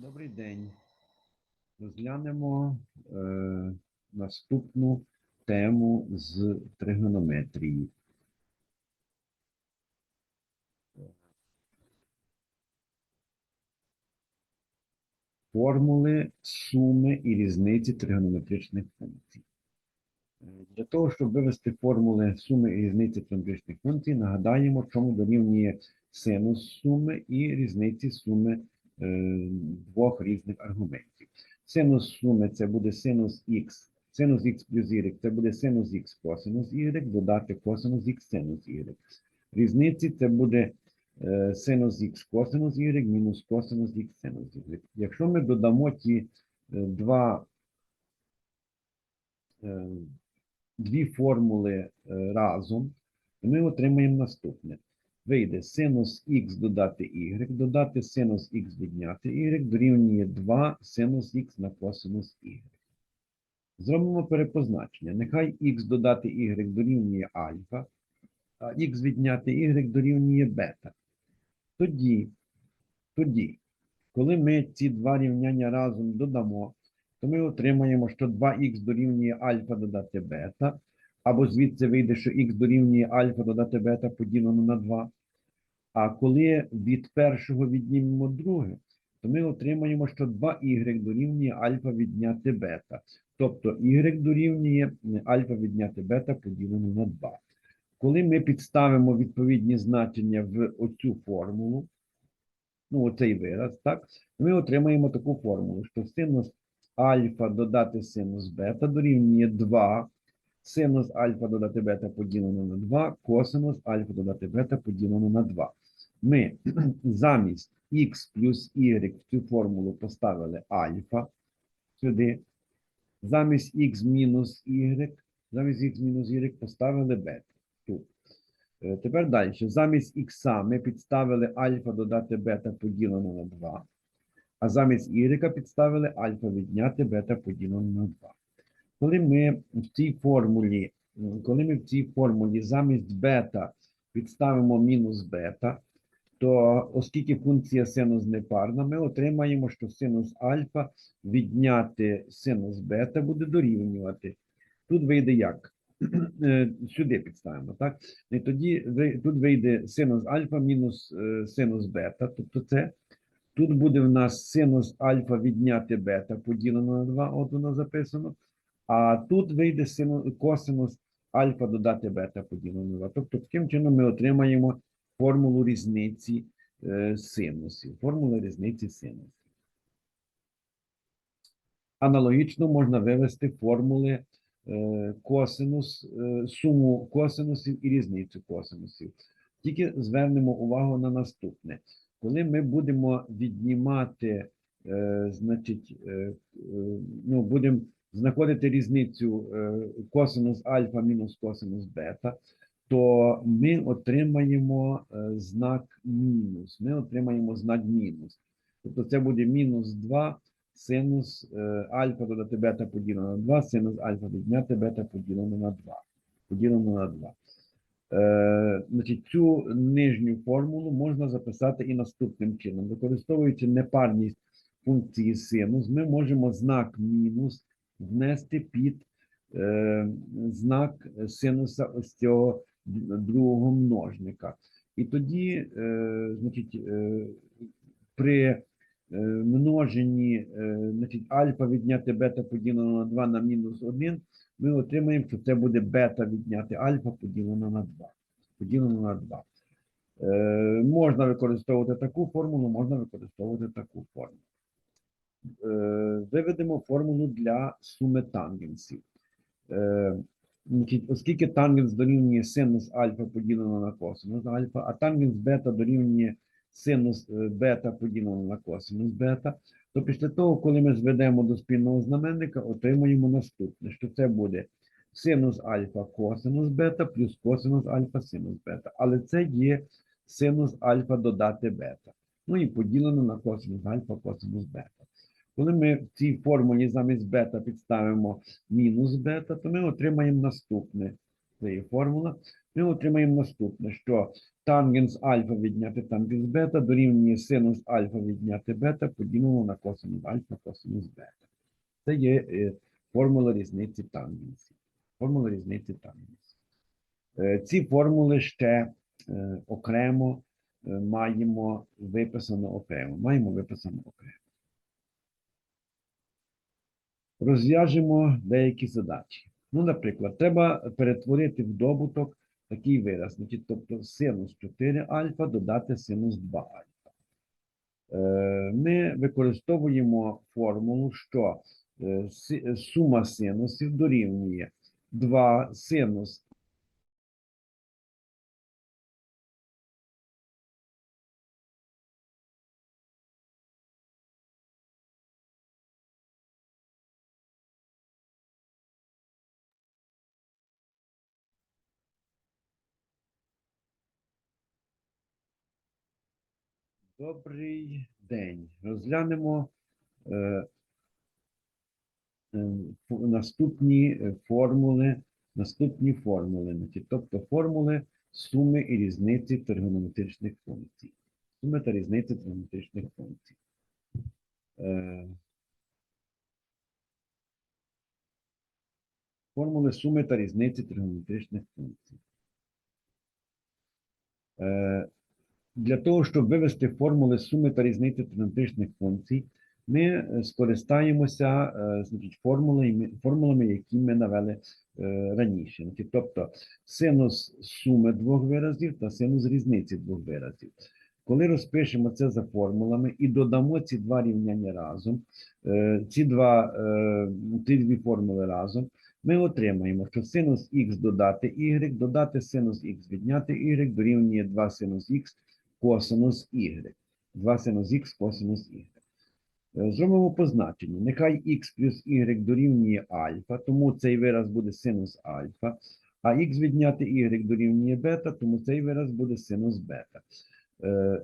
Добрий день. Розглянемо е, наступну тему з тригонометрії. Формули суми і різниці тригонометричних функцій. Е, Для того, щоб вивести формули суми і різниці тригонометричних функцій, нагадаємо, чому дорівнює синус суми і різниці суми двох різних аргументів. Синус суми це буде синус х, синус х плюс y, це буде синус х косинус y, додати косинус х синус y. Різниці це буде е, синус х косинус y мінус косинус х синус y. Якщо ми додамо ті е, два е, дві формули е, разом, то ми отримаємо наступне. Вийде синус х додати y, додати синус х відняти y дорівнює 2 синус х на косинус y. Зробимо перепозначення. Нехай х додати y дорівнює альфа, а х відняти y дорівнює бета. Тоді, тоді, коли ми ці два рівняння разом додамо, то ми отримаємо, що 2х дорівнює альфа додати бета, або звідси вийде, що х дорівнює альфа додати бета поділено на 2. А коли від першого віднімемо друге, то ми отримаємо, що 2y дорівнює альфа відняти бета. Тобто y дорівнює альфа відняти бета поділено на 2. Коли ми підставимо відповідні значення в оцю формулу, ну, оцей вираз, так, ми отримаємо таку формулу, що синус альфа додати синус бета дорівнює 2, синус альфа додати бета поділено на 2, косинус альфа додати бета поділено на 2. Ми замість х плюс y в цю формулу поставили альфа сюди, замість х мінус y, замість х мінус y поставили бета тут. Е, Тепер далі. Замість х ми підставили альфа додати бета поділено на 2, а замість y підставили альфа відняти бета поділено на 2. Коли ми в цій формулі, коли ми в цій формулі замість бета підставимо мінус бета, то оскільки функція синус непарна, ми отримаємо, що синус альфа відняти синус бета буде дорівнювати. Тут вийде як? Е, Сюди підставимо, так? І тоді тут вийде синус альфа мінус е, синус бета, тобто це. Тут буде в нас синус альфа відняти бета поділено на 2, от воно записано. А тут вийде сину- косинус альфа додати бета поділено на 2. Тобто таким чином ми отримаємо формулу різниці е, синусів. Формула різниці синусів. Аналогічно можна вивести формули е, косинус, е, суму косинусів і різницю косинусів. Тільки звернемо увагу на наступне. Коли ми будемо віднімати, е, значить, е, е, ну, будемо знаходити різницю е, косинус альфа мінус косинус бета, то ми отримаємо е, знак мінус. Ми отримаємо знак мінус. Тобто це буде мінус 2 синус е, альфа додати бета поділено на 2, синус альфа відняти бета поділено на 2. Поділено на 2. Е, значить, цю нижню формулу можна записати і наступним чином. Використовуючи непарність функції синус, ми можемо знак мінус внести під е, знак синуса ось цього другого множника. І тоді, е, значить, е, при е, множенні е, значить, альфа відняти бета поділено на 2 на мінус 1, ми отримаємо, що це буде бета відняти альфа поділено на 2. Поділено на 2. Е, можна використовувати таку формулу, можна використовувати таку формулу. Е, виведемо формулу для суми тангенсів. Е, оскільки тангенс дорівнює синус альфа поділено на косинус альфа, а тангенс бета дорівнює синус е, бета поділено на косинус бета, то після того, коли ми зведемо до спільного знаменника, отримуємо наступне, що це буде синус альфа косинус бета плюс косинус альфа синус бета. Але це є синус альфа додати бета. Ну і поділено на косинус альфа косинус бета. Коли ми в цій формулі замість бета підставимо мінус бета, то ми отримаємо наступне. Це є формула. ми отримаємо наступне, що тангенс альфа відняти тангенс бета дорівнює синус альфа відняти бета поділено на косинус альфа косинус бета. Це є е, формула різниці тангенсів. Формула різниці тангенсів. Е, Ці формули ще е, окремо маємо виписано окремо. Маємо виписано окремо. Розв'яжемо деякі задачі. Ну, наприклад, треба перетворити в добуток такий вираз. Значить, тобто синус 4 альфа додати синус 2 альфа. Е, Ми використовуємо формулу, що е, сума синусів дорівнює 2 синус Добрий день. Розглянемо е, е, наступні формули, наступні формули, тобто формули суми і різниці тригонометричних функцій. Суми та різниці тригонометричних функцій. Е, формули суми та різниці тригонометричних функцій. Е, для того, щоб вивести формули суми та різниці тригонометричних функцій, ми е, скористаємося е, значить, формулами, формулами, які ми навели е, раніше. Тобто синус суми двох виразів та синус різниці двох виразів. Коли розпишемо це за формулами і додамо ці два рівняння разом, ці два, ці дві формули разом, ми отримаємо, що синус х додати y, додати синус х відняти y дорівнює 2 синус х косинус y. 2 синус х косинус y. Е, Зробимо позначення. Нехай х плюс y дорівнює альфа, тому цей вираз буде синус альфа, а х відняти y дорівнює бета, тому цей вираз буде синус бета. Е,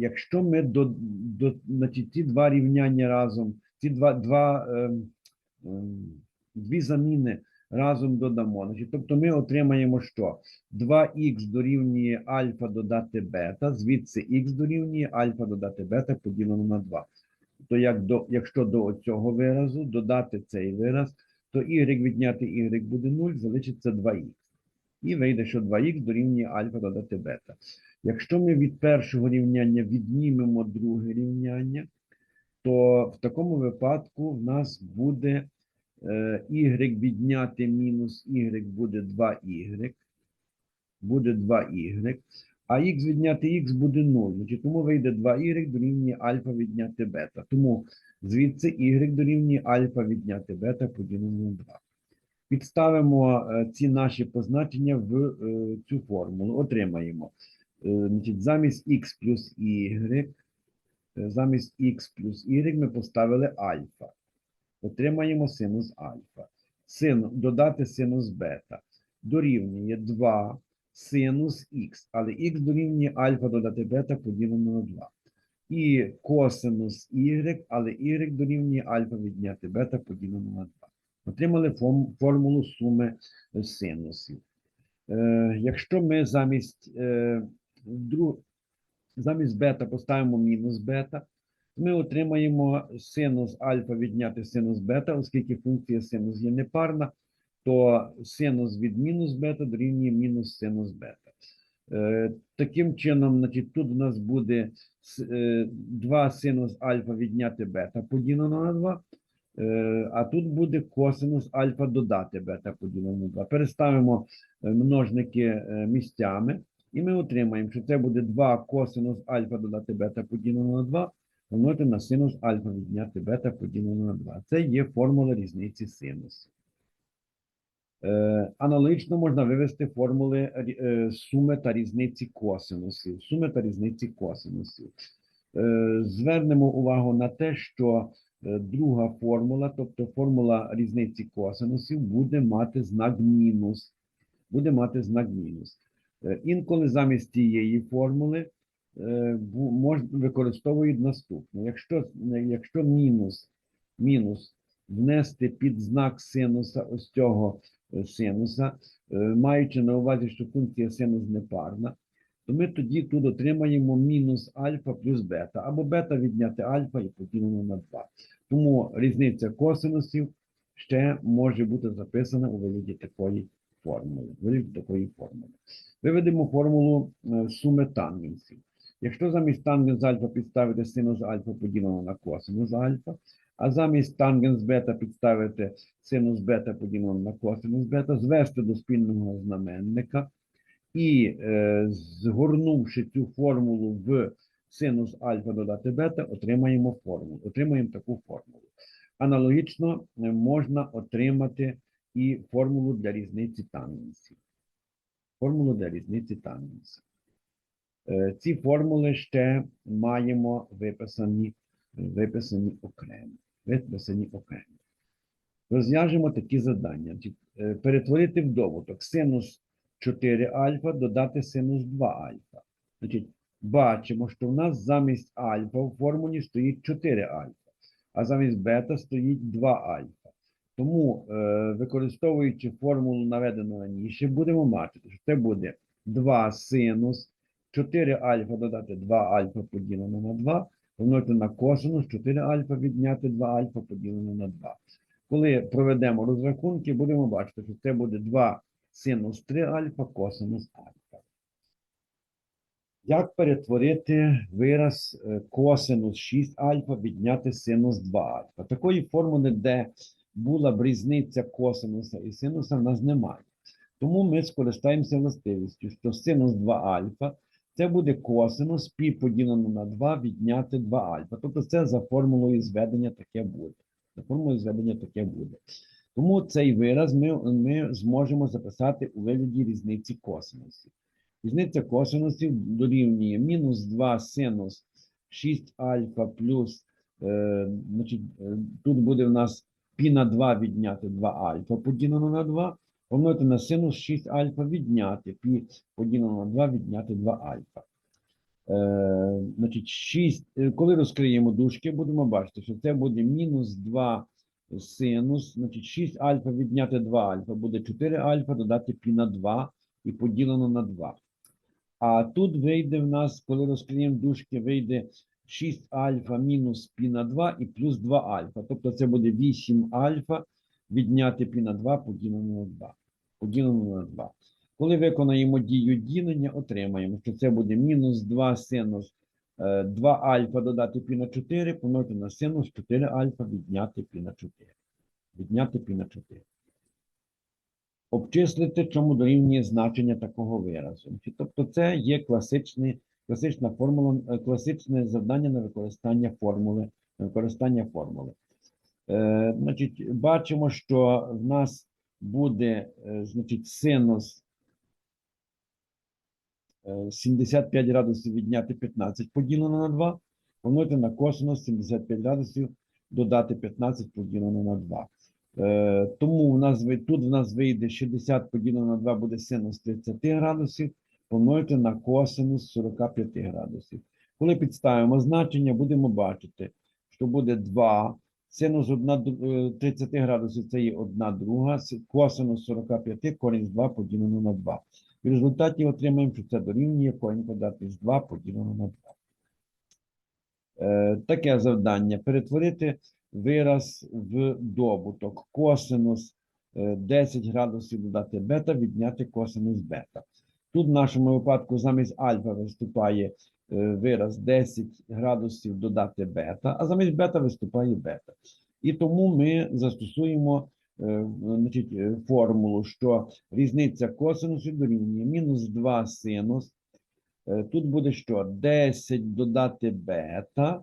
Якщо ми до, до, значить, ці два рівняння разом, ці два, два, ем, ем, дві заміни разом додамо, значить, тобто ми отримаємо що? 2х дорівнює альфа додати бета, звідси х дорівнює альфа додати бета поділено на 2. То як до, якщо до цього виразу додати цей вираз, то y відняти y буде 0, залишиться 2х. І вийде, що 2х дорівнює альфа додати бета. Якщо ми від першого рівняння віднімемо друге рівняння, то в такому випадку в нас буде y відняти мінус y буде 2y, буде 2y, а х відняти х буде 0. Значить, тому вийде 2y дорівнює альфа відняти бета. Тому звідси y дорівнює альфа відняти бета поділено на 2. Підставимо е, ці наші позначення в е, цю формулу. Отримаємо. Е, Значить, замість х плюс y, е, замість х плюс y ми поставили альфа. Отримаємо синус альфа. Син, додати синус бета. Дорівнює 2 синус х, але х дорівнює альфа додати бета поділено на 2. І косинус y, але y дорівнює альфа відняти бета поділено на 2. Отримали формулу суми е, синусів. Е, якщо ми замість, е, дру, замість бета поставимо мінус бета, ми отримаємо синус альфа відняти синус бета, оскільки функція синус є непарна, то синус від мінус бета дорівнює мінус синус бета. Е, таким чином, значить, тут у нас буде е, 2 синус альфа відняти бета поділено на 2. Е, А тут буде косинус альфа додати бета поділено на 2. Переставимо е, множники е, місцями, і ми отримаємо, що це буде 2 косинус альфа додати бета поділено на 2, помножити на синус альфа відняти бета поділено на 2. Це є формула різниці синусів. Е, Аналогічно можна вивести формули е, суми та різниці косинусів. Суми та різниці косинусів. Е, Звернемо увагу на те, що друга формула, тобто формула різниці косинусів, буде мати знак мінус. Буде мати знак мінус. Інколи замість цієї формули мож, використовують наступну. Якщо, е, якщо мінус, мінус внести під знак синуса ось цього е, синуса, е, маючи на увазі, що функція синус непарна, то ми тоді тут отримаємо мінус альфа плюс бета, або бета відняти альфа і поділено на 2. Тому різниця косинусів ще може бути записана у вигляді такої формули. Вигляді такої формули. Виведемо формулу е, суми тангенсів. Якщо замість тангенс альфа підставити синус альфа поділено на косинус альфа, а замість тангенс бета підставити синус бета поділено на косинус бета, звести до спільного знаменника і е, згорнувши цю формулу в синус альфа додати бета, отримаємо формулу. Отримаємо таку формулу. Аналогічно е, можна отримати і формулу для різниці тангенсів. Формулу для різниці тангенсів. Е, Ці формули ще маємо виписані, виписані окремо. Виписані окремо. Розв'яжемо такі завдання. Е, Перетворити в добуток синус 4 альфа, додати синус 2 альфа. Значить, бачимо, що в нас замість альфа в формулі стоїть 4 альфа, а замість бета стоїть 2 альфа. Тому, е, використовуючи формулу, наведену раніше, будемо бачити, що це буде 2 синус 4 альфа додати 2 альфа поділено на 2, помножити на косинус 4 альфа відняти 2 альфа поділено на 2. Коли проведемо розрахунки, будемо бачити, що це буде 2 синус 3 альфа, косинус альфа. Як перетворити вираз е, косинус 6 альфа відняти синус 2 альфа? Такої формули, де була б різниця косинуса і синуса, в нас немає. Тому ми скористаємося властивістю, що синус 2 альфа це буде косинус пі поділено на 2 відняти 2 альфа. Тобто це за формулою зведення таке буде. За формулою зведення таке буде. Тому цей вираз ми, ми зможемо записати у вигляді різниці косинусів. Різниця косинусів дорівнює мінус 2 синус 6 альфа плюс, е, значить, е, тут буде в нас пі на 2 відняти 2 альфа поділено на 2, помножити на синус 6 альфа відняти пі поділено на 2 відняти 2 альфа. Е, значить, 6, е, коли розкриємо дужки, будемо бачити, що це буде мінус 2 синус, значить 6 альфа відняти 2 альфа, буде 4 альфа додати пі на 2 і поділено на 2. А тут вийде в нас, коли розкриємо дужки, вийде 6 альфа мінус пі на 2 і плюс 2 альфа. Тобто це буде 8 альфа відняти пі на 2 поділено на 2. Поділено на 2. Коли виконаємо дію ділення, отримаємо, що це буде мінус 2 синус е, 2 альфа додати пі на 4, помножити на синус 4 альфа відняти пі на 4. Відняти пі на 4. Обчислити, чому дорівнює значення такого виразу. Тобто це є класична формула, е, класичне завдання на використання формули. На використання формули. Е, значить, бачимо, що в нас буде е, значить, синус е, 75 градусів відняти 15 поділено на 2, помножити на косинус 75 градусів додати 15 поділено на 2. Е, тому в нас, тут в нас вийде 60 поділено на 2 буде синус 30 градусів, помножити на косинус 45 градусів. Коли підставимо значення, будемо бачити, що буде 2, синус 1, 30 градусів це є 1 друга, косинус 45, корінь з 2 поділено на 2. В результаті отримаємо, що це дорівнює корінь квадратний з 2 поділено на 2. Е, таке завдання перетворити вираз в добуток. Косинус е, 10 градусів додати бета, відняти косинус бета. Тут в нашому випадку замість альфа виступає е, вираз 10 градусів додати бета, а замість бета виступає бета. І тому ми застосуємо е, значить, е, формулу, що різниця косинусів дорівнює мінус 2 синус. Е, Тут буде що? 10 додати бета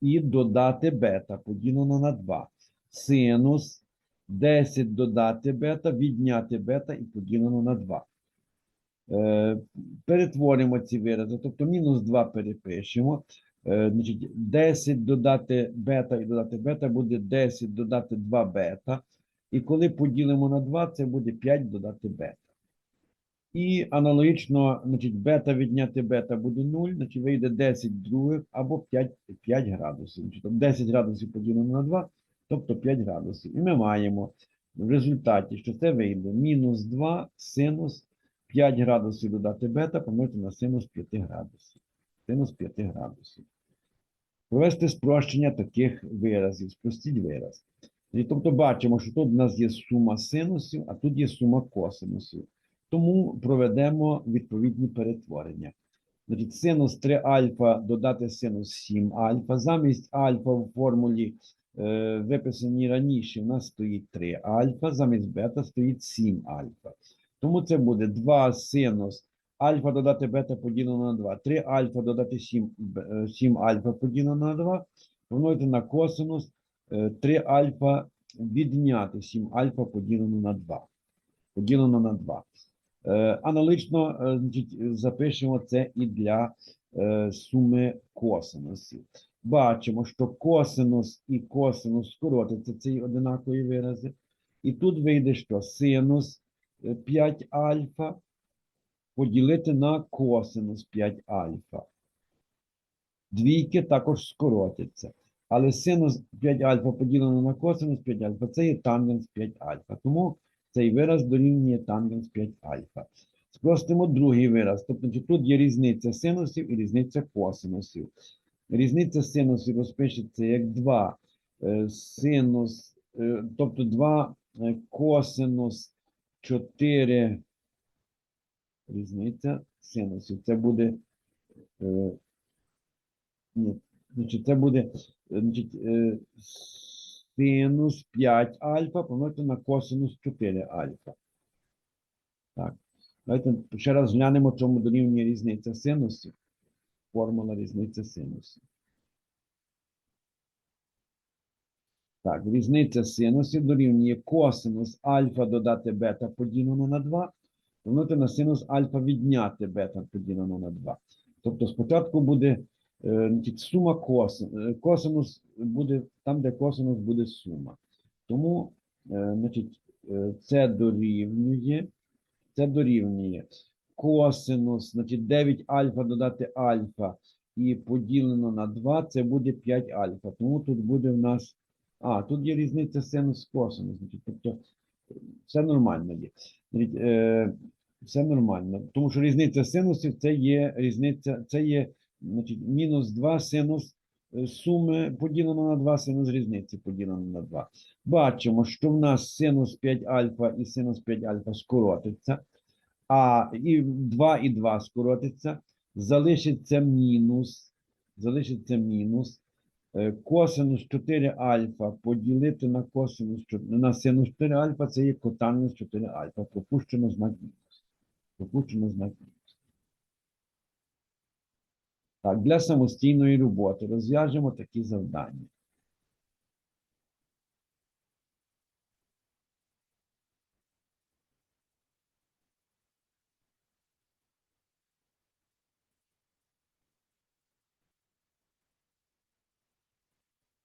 і додати бета поділено на 2. Синус 10 додати бета, відняти бета і поділено на 2. Е, перетворимо ці вирази, тобто мінус 2 перепишемо. Е, значить, 10 додати бета і додати бета буде 10 додати 2 бета. І коли поділимо на 2, це буде 5 додати бета. І аналогічно, значить, бета відняти бета буде 0, значить вийде 10 других або 5, 5 градусів. Значить, тобто 10 градусів поділено на 2, тобто 5 градусів. І ми маємо в результаті, що це вийде мінус 2 синус 5 градусів додати бета помножити на синус 5 градусів. Синус 5 градусів. Провести спрощення таких виразів. Спростіть вираз. І тобто бачимо, що тут в нас є сума синусів, а тут є сума косинусів. Тому проведемо відповідні перетворення. Значить, синус 3 альфа додати синус 7 альфа. Замість альфа в формулі е, виписаній раніше у нас стоїть 3 альфа, замість бета стоїть 7 альфа. Тому це буде 2 синус альфа додати бета поділено на 2. 3 альфа додати 7, б- е, 7 альфа поділено на 2. Помножити на косинус е, 3 альфа відняти 7 альфа поділено на 2. Поділено на 2. Е, Аналогічно е, значить, запишемо це і для е, суми косинусів. Бачимо, що косинус і косинус скоротяться ці одинакові вирази. І тут вийде, що синус е, 5 альфа поділити на косинус 5 альфа. Двійки також скоротяться. Але синус 5 альфа поділено на косинус 5 альфа це є тангенс 5 альфа. Тому цей вираз дорівнює тангенс 5 альфа. Спростимо другий вираз. Тобто тут є різниця синусів і різниця косинусів. Різниця синусів розпишеться як 2 е, синус, е, тобто 2 е, косинус 4 різниця синусів. Це буде е, ні, значить, це буде значить, е, синус 5 альфа помножити на косинус 4 альфа. Так. Давайте ще раз глянемо, чому дорівнює різниця синусів. Формула різниця синусів. Так, різниця синусів дорівнює косинус альфа додати бета поділено на 2, помножити на синус альфа відняти бета поділено на 2. Тобто спочатку буде е, сума косин, е, косинус буде там, де косинус буде сума. Тому е, значить, е, це дорівнює, це дорівнює косинус, значить 9 альфа додати альфа і поділено на 2, це буде 5 альфа. Тому тут буде в нас. А, тут є різниця синус косинус. Тобто все нормально є. Е, все нормально. Тому що різниця синусів це є різниця, це є значить, мінус 2 синус е, суми поділено на 2, синус різниці поділено на 2. Бачимо, що в нас синус 5 альфа і синус 5 альфа скоротиться, а і 2 і 2 скоротиться, залишиться мінус, залишиться мінус. Е, Косинус 4 альфа поділити на косинус 4, на синус 4 альфа це є котанус 4 альфа. Пропущено знак мінус. Пропущено знак мінус. Так, для самостійної роботи розв'яжемо такі завдання.